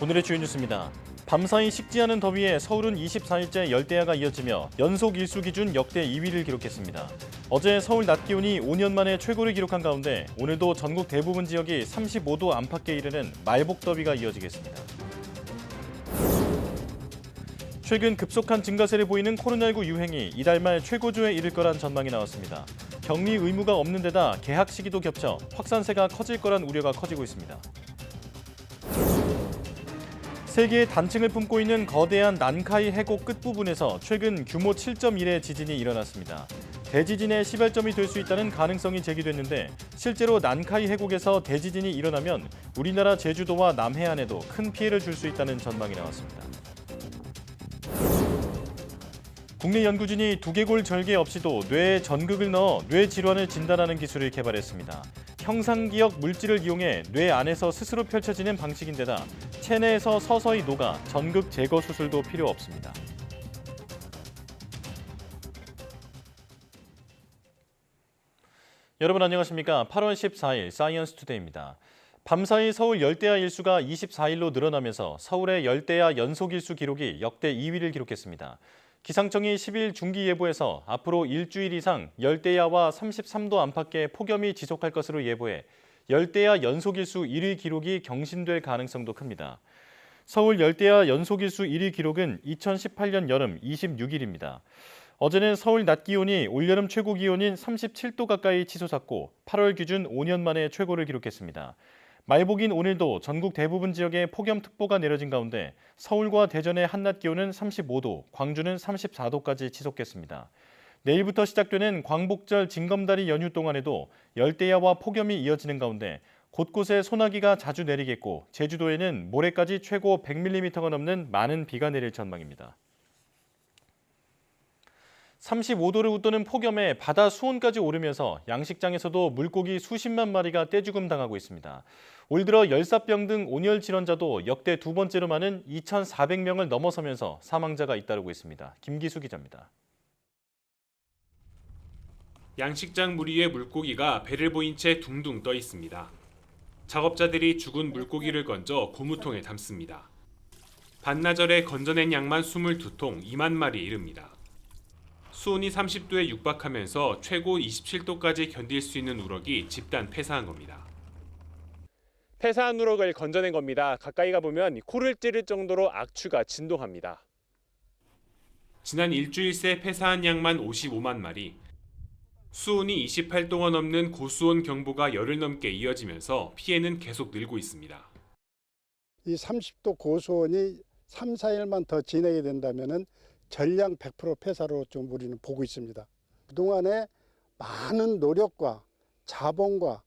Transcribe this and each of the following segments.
오늘의 주요 뉴스입니다. 밤사이 식지 않은 더위에 서울은 24일째 열대야가 이어지며 연속 일수 기준 역대 2위를 기록했습니다. 어제 서울 낮 기온이 5년 만에 최고를 기록한 가운데 오늘도 전국 대부분 지역이 35도 안팎에 이르는 말복 더위가 이어지겠습니다. 최근 급속한 증가세를 보이는 코로나19 유행이 이달 말 최고조에 이를 거란 전망이 나왔습니다. 격리 의무가 없는 데다 개학 시기도 겹쳐 확산세가 커질 거란 우려가 커지고 있습니다. 세계의 단층을 품고 있는 거대한 난카이 해곡 끝부분에서 최근 규모 7.1의 지진이 일어났습니다. 대지진의 시발점이 될 수 있다는 가능성이 제기됐는데 실제로 난카이 해곡에서 대지진이 일어나면 우리나라 제주도와 남해안에도 큰 피해를 줄 수 있다는 전망이 나왔습니다. 국내 연구진이 두개골 절개 없이도 뇌에 전극을 넣어 뇌 질환을 진단하는 기술을 개발했습니다. 형상기억 물질을 이용해 뇌 안에서 스스로 펼쳐지는 방식인데다 체내에서 서서히 녹아 전극 제거 수술도 필요 없습니다. 여러분 안녕하십니까? 8월 14일 사이언스 투데이입니다. 밤사이 서울 열대야 일수가 24일로 늘어나면서 서울의 열대야 연속 일수 기록이 역대 2위를 기록했습니다. 기상청이 10일 중기 예보에서 앞으로 일주일 이상 열대야와 33도 안팎의 폭염이 지속할 것으로 예보해 열대야 연속일수 1위 기록이 경신될 가능성도 큽니다. 서울 열대야 연속일수 1위 기록은 2018년 여름 26일입니다. 어제는 서울 낮 기온이 올여름 최고 기온인 37도 가까이 치솟았고 8월 기준 5년 만에 최고를 기록했습니다. 말복인 오늘도 전국 대부분 지역에 폭염특보가 내려진 가운데 서울과 대전의 한낮 기온은 35도, 광주는 34도까지 치솟겠습니다. 내일부터 시작되는 광복절 징검다리 연휴 동안에도 열대야와 폭염이 이어지는 가운데 곳곳에 소나기가 자주 내리겠고 제주도에는 모레까지 최고 100mm가 넘는 많은 비가 내릴 전망입니다. 35도를 웃도는 폭염에 바다 수온까지 오르면서 양식장에서도 물고기 수십만 마리가 떼죽음 당하고 있습니다. 올 들어 열사병 등 온열 질환자도 역대 두 번째로 많은 2,400명을 넘어서면서 사망자가 잇따르고 있습니다. 김기수 기자입니다. 양식장 물 위에 물고기가 배를 보인 채 둥둥 떠 있습니다. 작업자들이 죽은 물고기를 건져 고무통에 담습니다. 반나절에 건져낸 양만 22통 2만 마리에 이릅니다. 수온이 30도에 육박하면서 최고 27도까지 견딜 수 있는 우럭이 집단 폐사한 겁니다. 폐사한 우럭을 건져낸 겁니다. 가까이 가보면 코를 찌를 정도로 악취가 진동합니다. 지난 일주일 새 폐사한 양만 55만 마리, 수온이 28도가 넘는 고수온 경보가 열흘 넘게 이어지면서 피해는 계속 늘고 있습니다. 이 30도 고수온이 3, 4일만 더 지내게 된다면은 전량 100% 폐사로 좀 우리는 보고 있습니다. 그동안에 많은 노력과 자본과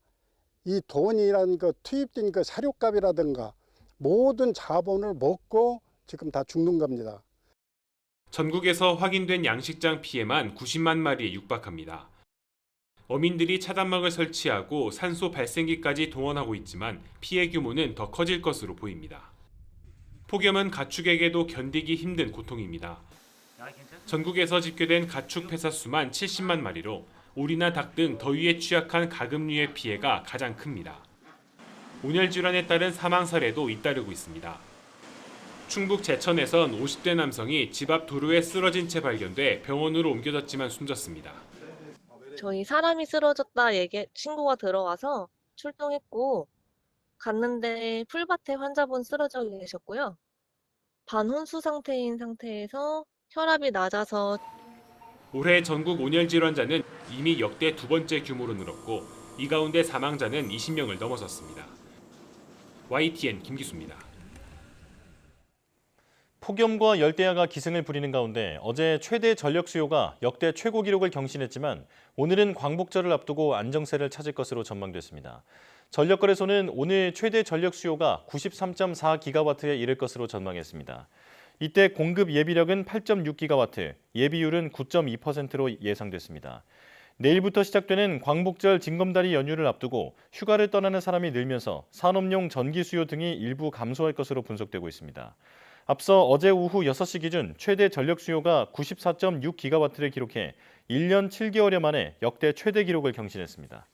이 돈이라는 거 투입된 그 사료값이라든가 모든 자본을 먹고 지금 다 죽는 겁니다. 전국에서 확인된 양식장 피해만 90만 마리에 육박합니다. 어민들이 차단막을 설치하고 산소 발생기까지 동원하고 있지만 피해 규모는 더 커질 것으로 보입니다. 폭염은 가축에게도 견디기 힘든 고통입니다. 전국에서 집계된 가축 폐사 수만 70만 마리로 오리나 닭 등 더위에 취약한 가금류의 피해가 가장 큽니다. 온열 질환에 따른 사망 사례도 잇따르고 있습니다. 충북 제천에선 50대 남성이 집 앞 도로에 쓰러진 채 발견돼 병원으로 옮겨졌지만 숨졌습니다. 저희 사람이 쓰러졌다 얘기 신고가 들어와서 출동했고 갔는데 풀밭에 환자분 쓰러져 계셨고요. 반혼수 상태인 상태에서 혈압이 낮아서 올해 전국 온열 질환자는 이미 역대 두 번째 규모로 늘었고 이 가운데 사망자는 20명을 넘어섰습니다. YTN 김기수입니다. 폭염과 열대야가 기승을 부리는 가운데 어제 최대 전력 수요가 역대 최고 기록을 경신했지만 오늘은 광복절을 앞두고 안정세를 찾을 것으로 전망됐습니다. 전력거래소는 오늘 최대 전력 수요가 93.4기가와트에 이를 것으로 전망했습니다. 이때 공급 예비력은 8.6기가와트, 예비율은 9.2%로 예상됐습니다. 내일부터 시작되는 광복절 징검다리 연휴를 앞두고 휴가를 떠나는 사람이 늘면서 산업용 전기 수요 등이 일부 감소할 것으로 분석되고 있습니다. 앞서 어제 오후 6시 기준 최대 전력 수요가 94.6기가와트를 기록해 1년 7개월여 만에 역대 최대 기록을 경신했습니다.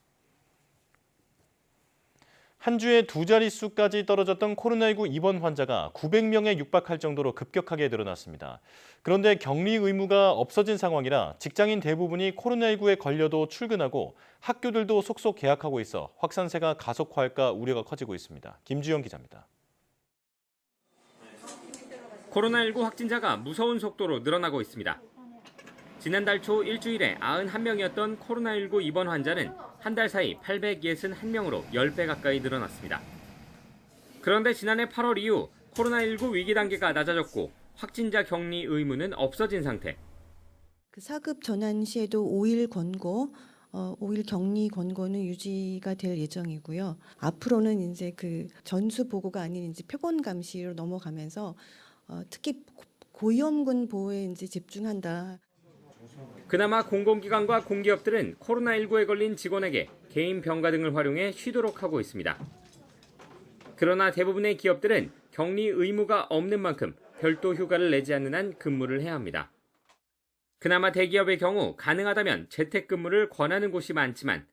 한 주에 두 자릿수까지 떨어졌던 코로나19 입원 환자가 900명에 육박할 정도로 급격하게 늘어났습니다. 그런데 격리 의무가 없어진 상황이라 직장인 대부분이 코로나19에 걸려도 출근하고 학교들도 속속 개학하고 있어 확산세가 가속화할까 우려가 커지고 있습니다. 김주영 기자입니다. 코로나19 확진자가 무서운 속도로 늘어나고 있습니다. 지난달 초 일주일에 91명이었던 코로나19 입원 환자는 한 달 사이 861명으로 10배 가까이 늘어났습니다. 그런데 지난해 8월 이후 코로나19 위기 단계가 낮아졌고 확진자 격리 의무는 없어진 상태. 그 사급 전환 시에도 5일 권고, 어, 5일 격리 권고는 유지가 될 예정이고요. 앞으로는 이제 그 전수 보고가 아닌 이제 표본 감시로 넘어가면서 어, 특히 고- 고위험군 보호에 이제 집중한다. 그나마 공공기관과 공기업들은 코로나19에 걸린 직원에게 개인 병가 등을 활용해 쉬도록 하고 있습니다. 그러나 대부분의 기업들은 격리 의무가 없는 만큼 별도 휴가를 내지 않는 한 근무를 해야 합니다. 그나마 대기업의 경우 가능하다면 재택근무를 권하는 곳이 많지만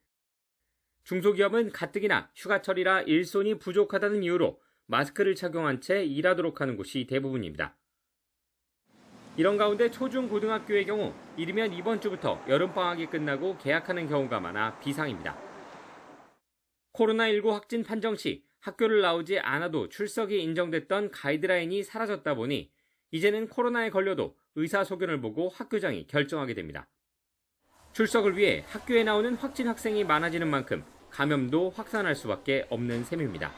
중소기업은 가뜩이나 휴가철이라 일손이 부족하다는 이유로 마스크를 착용한 채 일하도록 하는 곳이 대부분입니다. 이런 가운데 초중 고등학교의 경우 이르면 이번 주부터 여름방학이 끝나고 개학하는 경우가 많아 비상입니다. 코로나19 확진 판정 시 학교를 나오지 않아도 출석이 인정됐던 가이드라인이 사라졌다 보니 이제는 코로나에 걸려도 의사소견을 보고 학교장이 결정하게 됩니다. 출석을 위해 학교에 나오는 확진 학생이 많아지는 만큼 감염도 확산할 수밖에 없는 셈입니다.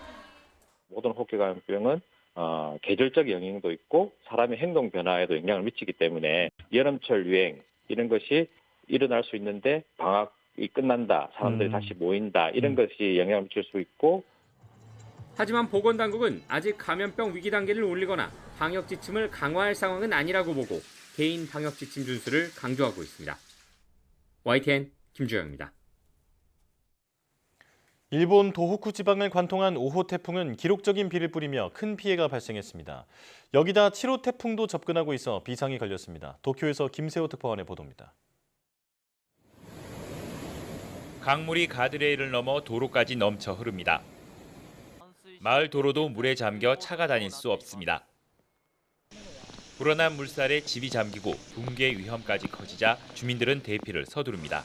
모든 호흡기 감염병은 어, 계절적 영향도 있고 사람의 행동 변화에도 영향을 미치기 때문에 여름철 유행 이런 것이 일어날 수 있는데 방학이 끝난다, 사람들이 음. 다시 모인다 이런 음. 것이 영향을 미칠 수 있고 하지만 보건당국은 아직 감염병 위기 단계를 올리거나 방역 지침을 강화할 상황은 아니라고 보고 개인 방역 지침 준수를 강조하고 있습니다. YTN 김주영입니다. 일본 도호쿠 지방을 관통한 5호 태풍은 기록적인 비를 뿌리며 큰 피해가 발생했습니다. 여기다 7호 태풍도 접근하고 있어 비상이 걸렸습니다. 도쿄에서 김세호 특파원의 보도입니다. 강물이 가드레일을 넘어 도로까지 넘쳐 흐릅니다. 마을 도로도 물에 잠겨 차가 다닐 수 없습니다. 불어난 물살에 집이 잠기고 붕괴 위험까지 커지자 주민들은 대피를 서두릅니다.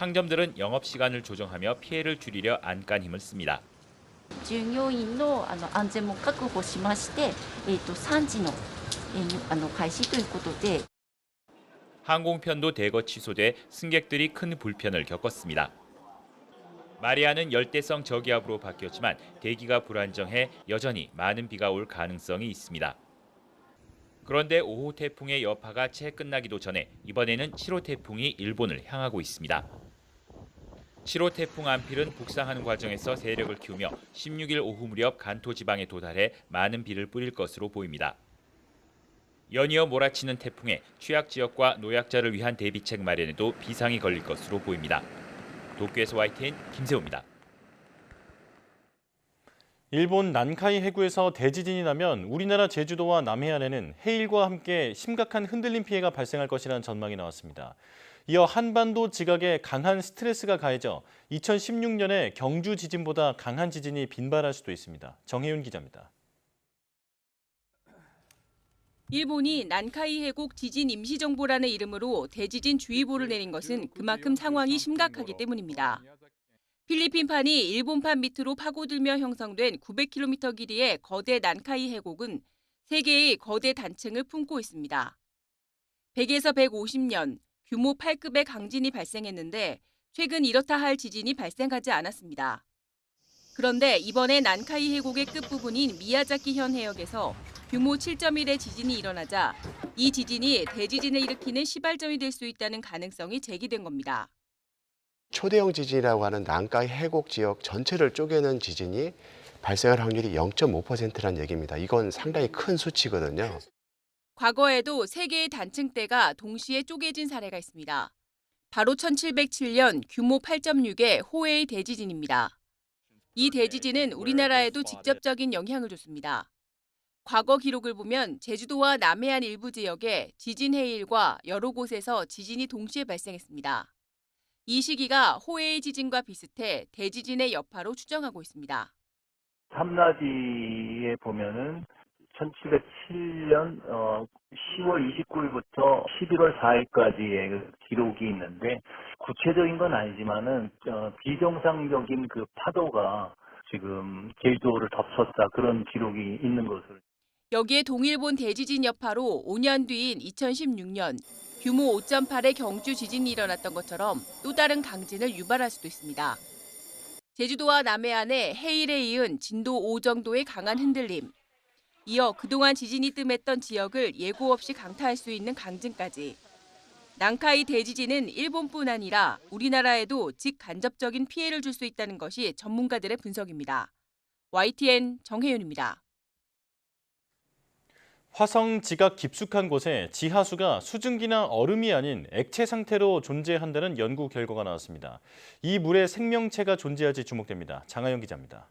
상점들은 영업 시간을 조정하며 피해를 줄이려 안간 힘을 씁니다. 従業員のあの安全も確保しまして、えー、と3時の,、えーあの開始ということで 항공편도 대거 취소돼 승객들이 큰 불편을 겪었습니다. 마리아는 열대성 저기압으로 바뀌었지만 대기가 불안정해 여전히 많은 비가 올 가능성이 있습니다. 그런데 5호 태풍의 여파가 채 끝나기도 전에 이번에는 7호 태풍이 일본을 향하고 있습니다. 7호 태풍 안필은 북상하는 과정에서 세력을 키우며 16일 오후 무렵 간토 지방에 도달해 많은 비를 뿌릴 것으로 보입니다. 연이어 몰아치는 태풍에 취약 지역과 노약자를 위한 대비책 마련에도 비상이 걸릴 것으로 보입니다. 도쿄에서 YTN 김세호입니다. 일본 난카이 해구에서 대지진이 나면 우리나라 제주도와 남해안에는 해일과 함께 심각한 흔들림 피해가 발생할 것이라는 전망이 나왔습니다. 이어 한반도 지각에 강한 스트레스가 가해져 2016년에 경주 지진보다 강한 지진이 빈발할 수도 있습니다. 정혜윤 기자입니다. 일본이 난카이 해곡 지진 임시정보라는 이름으로 대지진 주의보를 내린 것은 그만큼 상황이 심각하기 때문입니다. 필리핀판이 일본판 밑으로 파고들며 형성된 900km 길이의 거대 난카이 해곡은 세계의 거대 단층을 품고 있습니다. 100에서 150년 규모 8급의 강진이 발생했는데 최근 이렇다 할 지진이 발생하지 않았습니다. 그런데 이번에 난카이 해곡의 끝부분인 미야자키현 해역에서 규모 7.1의 지진이 일어나자 이 지진이 대지진을 일으키는 시발점이 될 수 있다는 가능성이 제기된 겁니다. 초대형 지진이라고 하는 난카이 해곡 지역 전체를 쪼개는 지진이 발생할 확률이 0.5%라는 얘기입니다. 이건 상당히 큰 수치거든요. 과거에도 세 개의 단층대가 동시에 쪼개진 사례가 있습니다. 바로 1707년 규모 8.6의 호에이 대지진입니다. 이 대지진은 우리나라에도 직접적인 영향을 줬습니다. 과거 기록을 보면 제주도와 남해안 일부 지역에 지진 해일과 여러 곳에서 지진이 동시에 발생했습니다. 이 시기가 호에이 지진과 비슷해 대지진의 여파로 추정하고 있습니다. 삼라지에 보면은 1707년 10월 29일부터 11월 4일까지의 기록이 있는데 구체적인 건 아니지만은 어, 비정상적인 그 파도가 지금 제주도를 덮쳤다 그런 기록이 있는 것을 여기에 동일본 대지진 여파로 5년 뒤인 2016년 규모 5.8의 경주 지진이 일어났던 것처럼 또 다른 강진을 유발할 수도 있습니다. 제주도와 남해안에 해일에 이은 진도 5 정도의 강한 흔들림. 이어 그동안 지진이 뜸했던 지역을 예고 없이 강타할 수 있는 강진까지. 난카이 대지진은 일본뿐 아니라 우리나라에도 직간접적인 피해를 줄 수 있다는 것이 전문가들의 분석입니다. YTN 정혜윤입니다. 화성 지각 깊숙한 곳에 지하수가 수증기나 얼음이 아닌 액체 상태로 존재한다는 연구 결과가 나왔습니다. 이 물에 생명체가 존재할지 주목됩니다. 장하영 기자입니다.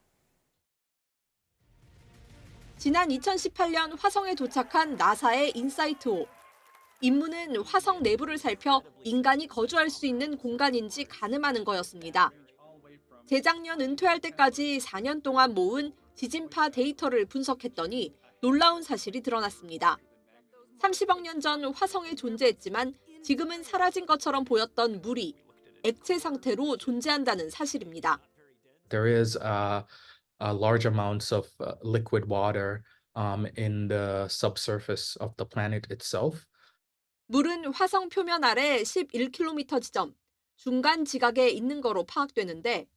지난 2018년 화성에 도착한 나사의 인사이트-5. 임무는 화성 내부를 살펴 인간이 거주할 수 있는 공간인지 가늠하는 거였습니다. 재작년 은퇴할 때까지 4년 동안 모은 지진파 데이터를 분석했더니 놀라운 사실이 드러났습니다. 30억 년 전 화성에 존재했지만 지금은 사라진 것처럼 보였던 물이 액체 상태로 존재한다는 사실입니다. There is uh, uh, large amounts of uh, liquid water um, in the subsurface of the planet itself. 물은 화성 표면 아래 11km 지점, 중간 지각에 있는 거로 파악되는데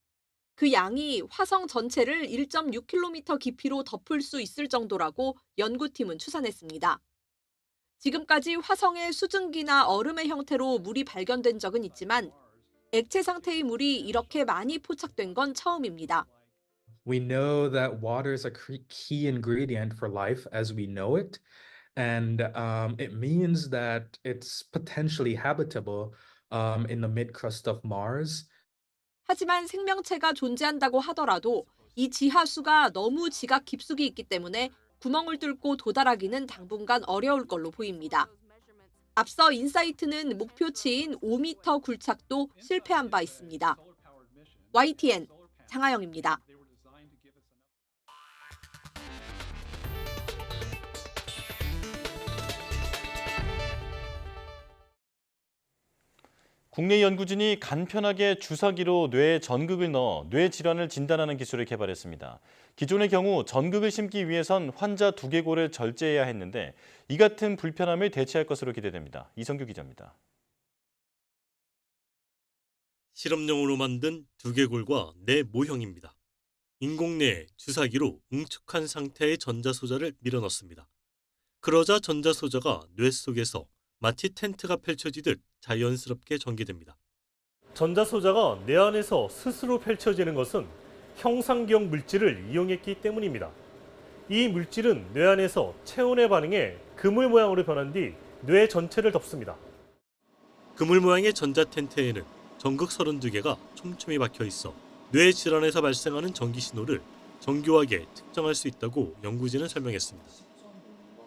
그 양이 화성 전체를 1.6km 깊이로 덮을 수 있을 정도라고 연구팀은 추산했습니다. 지금까지 화성에 수증기나 얼음의 형태로 물이 발견된 적은 있지만 액체 상태의 물이 이렇게 많이 포착된 건 처음입니다. We know that water is a key ingredient for life as we know it, and um, it means that it's potentially habitable um, in the mid crust of Mars. 하지만 생명체가 존재한다고 하더라도 이 지하수가 너무 지각 깊숙이 있기 때문에 구멍을 뚫고 도달하기는 당분간 어려울 걸로 보입니다. 앞서 인사이트는 목표치인 5m 굴착도 실패한 바 있습니다. YTN 장하영입니다. 국내 연구진이 간편하게 주사기로 뇌에 전극을 넣어 뇌 질환을 진단하는 기술을 개발했습니다. 기존의 경우 전극을 심기 위해선 환자 두개골을 절제해야 했는데 이 같은 불편함을 대체할 것으로 기대됩니다. 이성규 기자입니다. 실험용으로 만든 두개골과 뇌 모형입니다. 인공뇌에 주사기로 응축한 상태의 전자소자를 밀어넣습니다. 그러자 전자소자가 뇌 속에서 마치 텐트가 펼쳐지듯 자연스럽게 전개됩니다. 전자소자가 뇌 안에서 스스로 펼쳐지는 것은 형상경 물질을 이용했기 때문입니다. 이 물질은 뇌 안에서 체온에 반응해 그물 모양으로 변한 뒤 뇌 전체를 덮습니다. 그물 모양의 전자 텐트에는 전극 32개가 촘촘히 박혀 있어 뇌 질환에서 발생하는 전기 신호를 정교하게 측정할 수 있다고 연구진은 설명했습니다.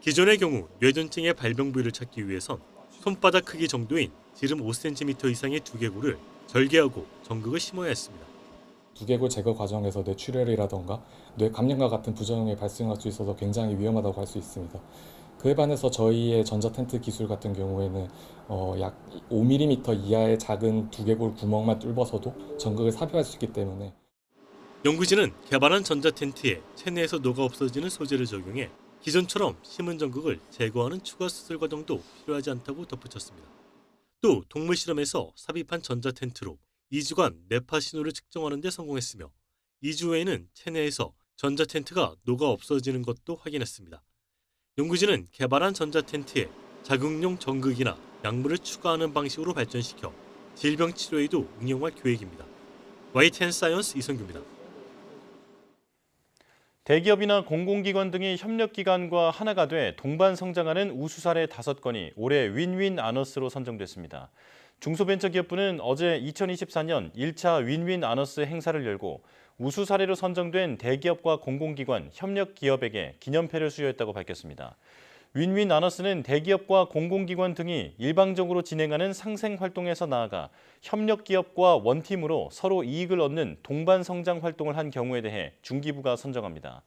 기존의 경우 뇌전증의 발병 부위를 찾기 위해선 손바닥 크기 정도인 지름 5cm 이상의 두개골을 절개하고 전극을 심어야 했습니다. 두개골 제거 과정에서 뇌출혈이라던가 뇌 감염과 같은 부작용이 발생할 수 있어서 굉장히 위험하다고 할 수 있습니다. 그에 반해서 저희의 전자 텐트 기술 같은 경우에는 어, 약 5mm 이하의 작은 두개골 구멍만 뚫어서도 전극을 삽입할 수 있기 때문에 연구진은 개발한 전자 텐트에 체내에서 녹아 없어지는 소재를 적용해 기존처럼 심은 전극을 제거하는 추가 수술 과정도 필요하지 않다고 덧붙였습니다. 또 동물 실험에서 삽입한 전자 텐트로 2주간 뇌파 신호를 측정하는 데 성공했으며 2주 후에는 체내에서 전자 텐트가 녹아 없어지는 것도 확인했습니다. 연구진은 개발한 전자 텐트에 자극용 전극이나 약물을 추가하는 방식으로 발전시켜 질병 치료에도 응용할 계획입니다. YTN 사이언스 이성규입니다. 대기업이나 공공기관 등이 협력기관과 하나가 돼 동반 성장하는 우수 사례 5건이 올해 윈윈 아너스로 선정됐습니다. 중소벤처기업부는 어제 2024년 1차 윈윈 아너스 행사를 열고 우수 사례로 선정된 대기업과 공공기관, 협력기업에게 기념패를 수여했다고 밝혔습니다. 윈윈 아너스는 대기업과 공공기관 등이 일방적으로 진행하는 상생 활동에서 나아가 협력 기업과 원팀으로 서로 이익을 얻는 동반 성장 활동을 한 경우에 대해 중기부가 선정합니다.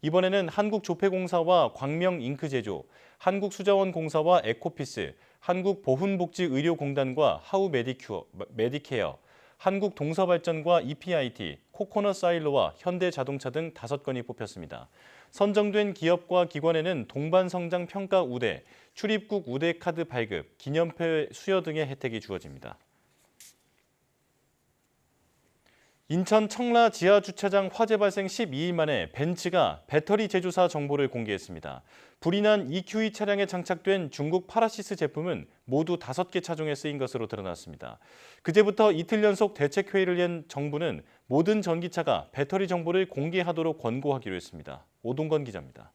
이번에는 한국조폐공사와 광명잉크제조, 한국수자원공사와 에코피스, 한국보훈복지의료공단과 하우메디큐어, 메디케어, 한국동서발전과 EPIT, 코코넛 사일로와 현대자동차 등 다섯 건이 뽑혔습니다. 선정된 기업과 기관에는 동반성장 평가 우대, 출입국 우대 카드 발급, 기념패 수여 등의 혜택이 주어집니다. 인천 청라 지하 주차장 화재 발생 12일 만에 벤츠가 배터리 제조사 정보를 공개했습니다. 불이 난 EQE 차량에 장착된 중국 파라시스 제품은 모두 5개 차종에 쓰인 것으로 드러났습니다. 그제부터 이틀 연속 대책 회의를 연 정부는 모든 전기차가 배터리 정보를 공개하도록 권고하기로 했습니다. 오동건 기자입니다.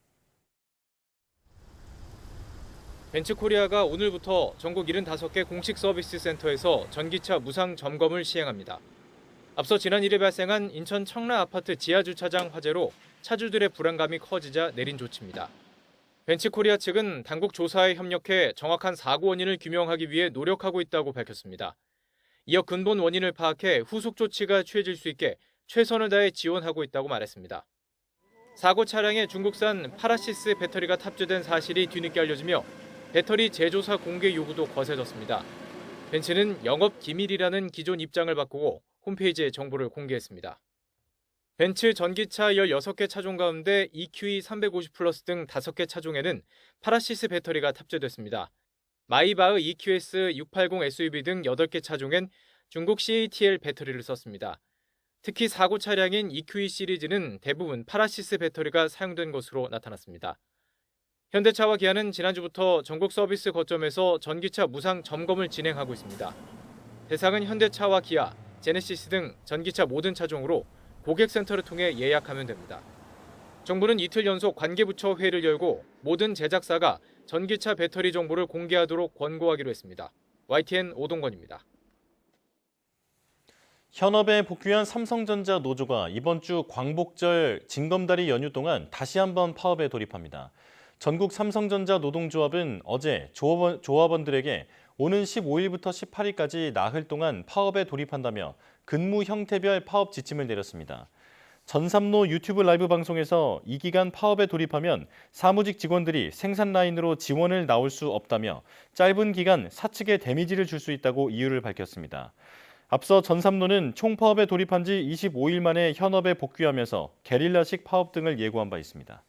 벤츠코리아가 오늘부터 전국 75개 공식 서비스 센터에서 전기차 무상 점검을 시행합니다. 앞서 지난 1일 발생한 인천 청라 아파트 지하 주차장 화재로 차주들의 불안감이 커지자 내린 조치입니다. 벤츠코리아 측은 당국 조사에 협력해 정확한 사고 원인을 규명하기 위해 노력하고 있다고 밝혔습니다. 이어 근본 원인을 파악해 후속 조치가 취해질 수 있게 최선을 다해 지원하고 있다고 말했습니다. 사고 차량에 중국산 파라시스 배터리가 탑재된 사실이 뒤늦게 알려지며 배터리 제조사 공개 요구도 거세졌습니다. 벤츠는 영업 기밀이라는 기존 입장을 바꾸고 홈페이지에 정보를 공개했습니다. 벤츠 전기차 16개 차종 가운데 EQE 350 플러스 등 5개 차종에는 파라시스 배터리가 탑재됐습니다. 마이바흐 EQS 680 SUV 등 8개 차종엔 중국 CATL 배터리를 썼습니다. 특히 사고 차량인 EQE 시리즈는 대부분 파라시스 배터리가 사용된 것으로 나타났습니다. 현대차와 기아는 지난주부터 전국 서비스 거점에서 전기차 무상 점검을 진행하고 있습니다. 대상은 현대차와 기아, 제네시스 등 전기차 모든 차종으로 고객센터를 통해 예약하면 됩니다. 정부는 이틀 연속 관계부처 회의를 열고 모든 제작사가 전기차 배터리 정보를 공개하도록 권고하기로 했습니다. YTN 오동건입니다. 현업에 복귀한 삼성전자 노조가 이번 주 광복절 징검다리 연휴 동안 다시 한번 파업에 돌입합니다. 전국 삼성전자 노동조합은 어제 조합원, 조합원들에게 오는 15일부터 18일까지 나흘 동안 파업에 돌입한다며 근무 형태별 파업 지침을 내렸습니다. 전삼로 유튜브 라이브 방송에서 이 기간 파업에 돌입하면 사무직 직원들이 생산 라인으로 지원을 나올 수 없다며 짧은 기간 사측에 데미지를 줄 수 있다고 이유를 밝혔습니다. 앞서 전삼로는 총파업에 돌입한 지 25일 만에 현업에 복귀하면서 게릴라식 파업 등을 예고한 바 있습니다.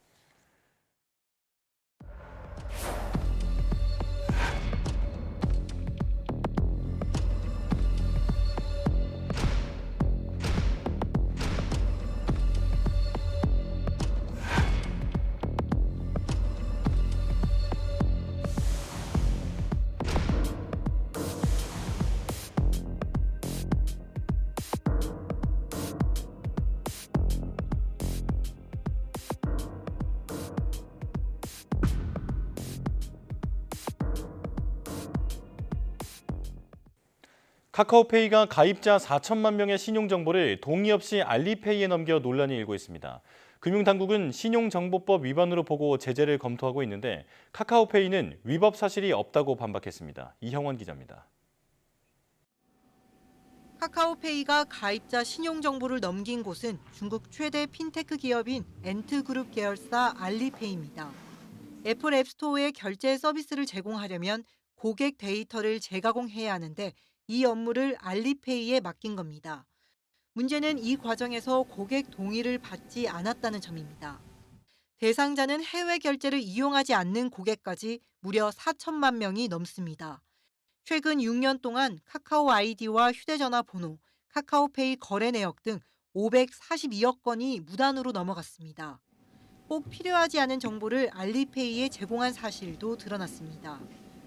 카카오페이가 가입자 4천만 명의 신용정보를 동의 없이 알리페이에 넘겨 논란이 일고 있습니다. 금융당국은 신용정보법 위반으로 보고 제재를 검토하고 있는데 카카오페이는 위법 사실이 없다고 반박했습니다. 이형원 기자입니다. 카카오페이가 가입자 신용정보를 넘긴 곳은 중국 최대 핀테크 기업인 엔트그룹 계열사 알리페이입니다. 애플 앱스토어에 결제 서비스를 제공하려면 고객 데이터를 재가공해야 하는데 이 업무를 알리페이에 맡긴 겁니다. 문제는 이 과정에서 고객 동의를 받지 않았다는 점입니다. 대상자는 해외 결제를 이용하지 않는 고객까지 무려 4천만 명이 넘습니다. 최근 6년 동안 카카오 아이디와 휴대전화 번호, 카카오페이 거래 내역 등 542억 건이 무단으로 넘어갔습니다. 꼭 필요하지 않은 정보를 알리페이에 제공한 사실도 드러났습니다.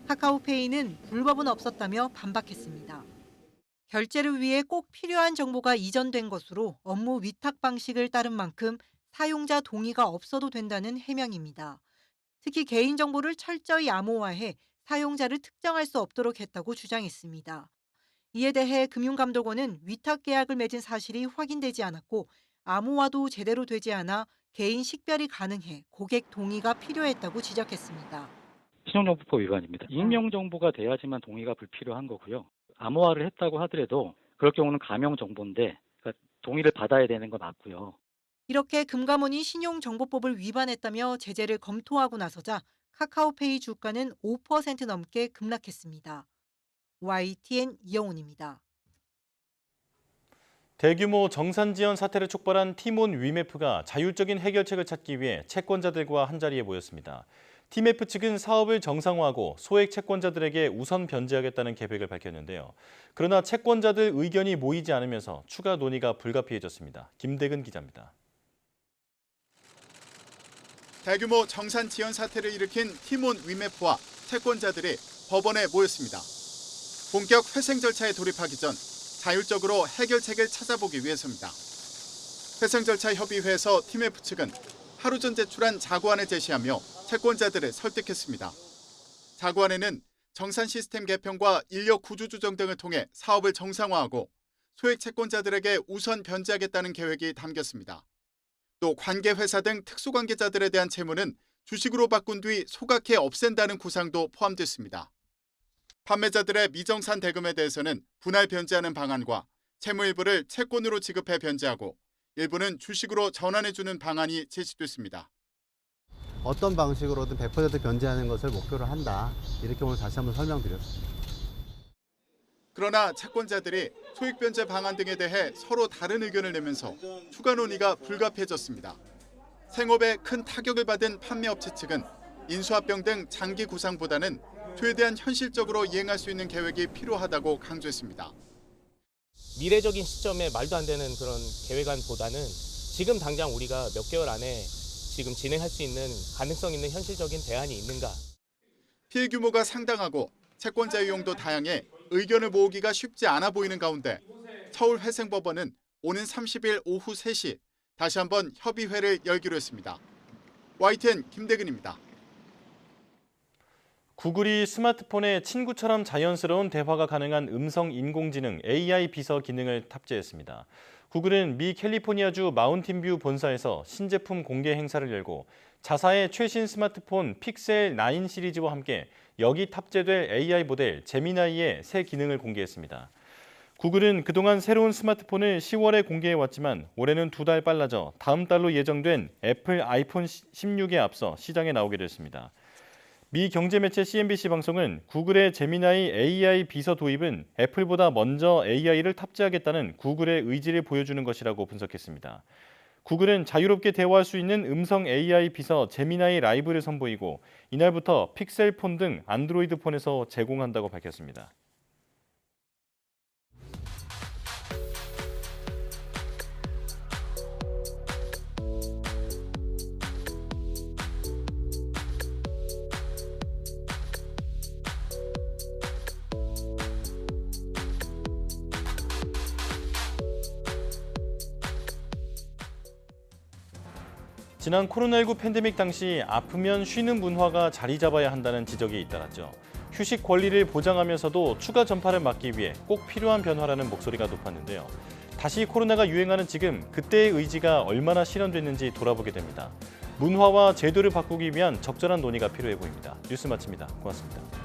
카카오페이는 불법은 없었다며 반박했습니다. 결제를 위해 꼭 필요한 정보가 이전된 것으로 업무 위탁 방식을 따른 만큼 사용자 동의가 없어도 된다는 해명입니다. 특히 개인정보를 철저히 암호화해 사용자를 특정할 수 없도록 했다고 주장했습니다. 이에 대해 금융감독원은 위탁 계약을 맺은 사실이 확인되지 않았고 암호화도 제대로 되지 않아 개인 식별이 가능해 고객 동의가 필요했다고 지적했습니다. 신용정보법 위반입니다. 익명정보가 돼야지만 동의가 불필요한 거고요. 암호화를 했다고 하더라도 그럴 경우는 가명정보인데 그러니까 동의를 받아야 되는 건 맞고요. 이렇게 금감원이 신용정보법을 위반했다며 제재를 검토하고 나서자 카카오페이 주가는 5% 넘게 급락했습니다. YTN 이영훈입니다. 대규모 정산 지연 사태를 촉발한 티몬 위메프가 자율적인 해결책을 찾기 위해 채권자들과 한자리에 모였습니다. 티메프 측은 사업을 정상화하고 소액 채권자들에게 우선 변제하겠다는 계획을 밝혔는데요. 그러나 채권자들 의견이 모이지 않으면서 추가 논의가 불가피해졌습니다. 김대근 기자입니다. 대규모 정산 지연 사태를 일으킨 티몬 위메프와 채권자들이 법원에 모였습니다. 본격 회생 절차에 돌입하기 전 자율적으로 해결책을 찾아보기 위해서입니다. 회생 절차 협의회에서 티메프 측은 하루 전 제출한 자구안을 제시하며 채권자들을 설득했습니다. 자구안에는 정산 시스템 개편과 인력 구조 조정 등을 통해 사업을 정상화하고 소액 채권자들에게 우선 변제하겠다는 계획이 담겼습니다. 또 관계 회사 등 특수관계자들에 대한 채무는 주식으로 바꾼 뒤 소각해 없앤다는 구상도 포함됐습니다. 판매자들의 미정산 대금에 대해서는 분할 변제하는 방안과 채무 일부를 채권으로 지급해 변제하고 일부는 주식으로 전환해주는 방안이 제시됐습니다. 어떤 방식으로든 100% 변제하는 것을 목표로 한다. 이렇게 오늘 다시 한번 설명드렸습니다. 그러나 채권자들이 소액 변제 방안 등에 대해 서로 다른 의견을 내면서 추가 논의가 불가피해졌습니다. 생업에 큰 타격을 받은 판매업체 측은 인수합병 등 장기 구상보다는 최대한 현실적으로 이행할 수 있는 계획이 필요하다고 강조했습니다. 미래적인 시점에 말도 안 되는 그런 계획안보다는 지금 당장 우리가 몇 개월 안에 지금 진행할 수 있는 가능성 있는 현실적인 대안이 있는가. 피해 규모가 상당하고 채권자 유형도 다양해 의견을 모으기가 쉽지 않아 보이는 가운데 서울회생법원은 오는 30일 오후 3시 다시 한번 협의회를 열기로 했습니다. YTN 김대근입니다. 구글이 스마트폰에 친구처럼 자연스러운 대화가 가능한 음성 인공지능 AI 비서 기능을 탑재했습니다. 구글은 미 캘리포니아주 마운틴뷰 본사에서 신제품 공개 행사를 열고 자사의 최신 스마트폰 픽셀 9 시리즈와 함께 여기 탑재될 AI 모델 제미나이의 새 기능을 공개했습니다. 구글은 그동안 새로운 스마트폰을 10월에 공개해왔지만 올해는 두 달 빨라져 다음 달로 예정된 애플 아이폰 16에 앞서 시장에 나오게 됐습니다. 미 경제매체 CNBC 방송은 구글의 제미나이 AI 비서 도입은 애플보다 먼저 AI를 탑재하겠다는 구글의 의지를 보여주는 것이라고 분석했습니다. 구글은 자유롭게 대화할 수 있는 음성 AI 비서 제미나이 라이브를 선보이고 이날부터 픽셀폰 등 안드로이드 폰에서 제공한다고 밝혔습니다. 지난 코로나19 팬데믹 당시 아프면 쉬는 문화가 자리 잡아야 한다는 지적이 잇따랐죠. 휴식 권리를 보장하면서도 추가 전파를 막기 위해 꼭 필요한 변화라는 목소리가 높았는데요. 다시 코로나가 유행하는 지금 그때의 의지가 얼마나 실현됐는지 돌아보게 됩니다. 문화와 제도를 바꾸기 위한 적절한 논의가 필요해 보입니다. 뉴스 마칩니다. 고맙습니다.